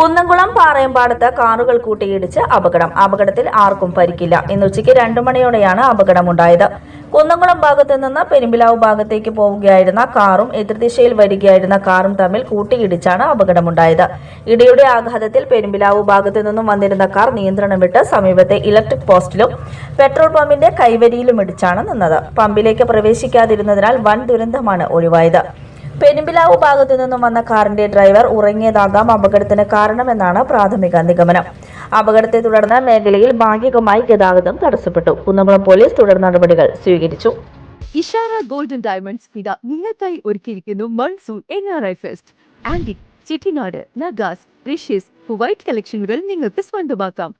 കുന്നംകുളം പാറയമ്പാടത്ത് കാറുകൾ കൂട്ടിയിടിച്ച് അപകടം. അപകടത്തിൽ ആർക്കും പരിക്കില്ല. ഇന്ന് ഉച്ചയ്ക്ക് രണ്ടു മണിയോടെയാണ് അപകടമുണ്ടായത്. കുന്നംകുളം ഭാഗത്ത് നിന്ന് പെരുമ്പിലാവ് ഭാഗത്തേക്ക് പോവുകയായിരുന്ന കാറും എതിർദിശയിൽ വരികയായിരുന്ന കാറും തമ്മിൽ കൂട്ടിയിടിച്ചാണ് അപകടമുണ്ടായത്. ഇടിയുടെ ആഘാതത്തിൽ പെരുമ്പിലാവ് ഭാഗത്തു നിന്നും വന്നിരുന്ന കാർ നിയന്ത്രണം വിട്ട് സമീപത്തെ ഇലക്ട്രിക് പോസ്റ്റിലും പെട്രോൾ പമ്പിന്റെ കൈവരിയിലും ഇടിച്ചാണ് നിന്നത്. പമ്പിലേക്ക് പ്രവേശിക്കാതിരുന്നതിനാൽ വൻ ദുരന്തമാണ് ഒഴിവായത്. പെരുമ്പിലാവ് ഭാഗത്തു നിന്നും വന്ന കാറിന്റെ ഡ്രൈവർ ഉറങ്ങിയതാകാം അപകടത്തിന് കാരണമെന്നാണ് പ്രാഥമിക നിഗമനം. അപകടത്തെ തുടർന്ന് മേഖലയിൽ ഭാഗികമായി ഗതാഗതം തടസ്സപ്പെട്ടു. കുന്നംകുളം പോലീസ് തുടർ നടപടികൾ സ്വീകരിച്ചു. ഇഷാര ഗോൾഡൻ ഡയമണ്ട്സ് ഇതാ നിങ്ങൾക്കായി ഒരുക്കിയിരിക്കുന്നു monsoon N R I fest. Antique Chettinad നഗാസ് റിഷ്യസ് വൈറ്റ് കളക്ഷനുകൾ നിങ്ങൾക്ക് സ്വന്തമാക്കാം.